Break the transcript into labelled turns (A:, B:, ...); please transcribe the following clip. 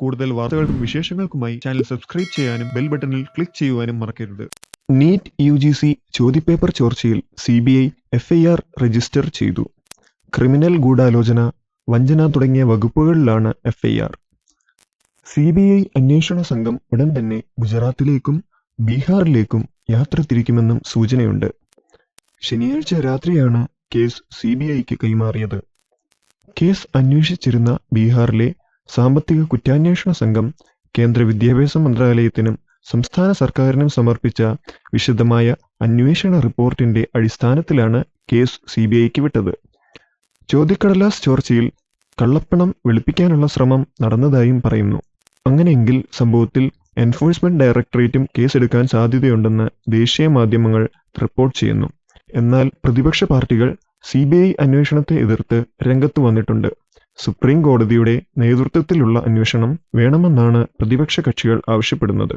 A: കൂടുതൽ വാർത്തകൾക്കും വിശേഷങ്ങൾക്കുമായി ചാനൽ സബ്സ്ക്രൈബ് ചെയ്യാനും ബെൽ ബട്ടണിൽ ക്ലിക്ക് ചെയ്യുവാനും മറക്കരുത് നീറ്റ് യു ജി സി ചോദ്യപേപ്പർ ചോർച്ചയിൽ C B I F I R register ചെയ്തു ക്രിമിനൽ ഗൂഢാലോചന വഞ്ചന തുടങ്ങിയ വകുപ്പുകളിലാണ് F I R C B I അന്വേഷണ സംഘം ഉടൻ തന്നെ ഗുജറാത്തിലേക്കും ബീഹാറിലേക്കും യാത്ര തിരിക്കുമെന്നും സൂചനയുണ്ട് ശനിയാഴ്ച രാത്രിയാണ് കേസ് സി ബി ഐക്ക് കൈമാറിയത് കേസ് അന്വേഷിച്ചിരുന്ന ബീഹാറിലെ സാമ്പത്തിക കുറ്റാന്വേഷണ സംഘം കേന്ദ്ര വിദ്യാഭ്യാസ മന്ത്രാലയത്തിനും സംസ്ഥാന സർക്കാരിനും സമർപ്പിച്ച വിശദമായ അന്വേഷണ റിപ്പോർട്ടിന്റെ അടിസ്ഥാനത്തിലാണ് കേസ് സി ബി ഐക്ക് വിട്ടത് ചോദ്യക്കടലാസ് ചോർച്ചയിൽ കള്ളപ്പണം വെളുപ്പിക്കാനുള്ള ശ്രമം നടന്നതായും പറയുന്നു അങ്ങനെയെങ്കിൽ സംഭവത്തിൽ എൻഫോഴ്സ്മെന്റ് ഡയറക്ടറേറ്റും കേസെടുക്കാൻ സാധ്യതയുണ്ടെന്ന് ദേശീയ മാധ്യമങ്ങൾ റിപ്പോർട്ട് ചെയ്യുന്നു എന്നാൽ പ്രതിപക്ഷ പാർട്ടികൾ സി ബി ഐ അന്വേഷണത്തെ എതിർത്ത് രംഗത്ത് വന്നിട്ടുണ്ട് സുപ്രീം കോടതിയുടെ നേതൃത്വത്തിലുള്ള അന്വേഷണം വേണമെന്നാണ് പ്രതിപക്ഷ കക്ഷികൾ ആവശ്യപ്പെടുന്നത്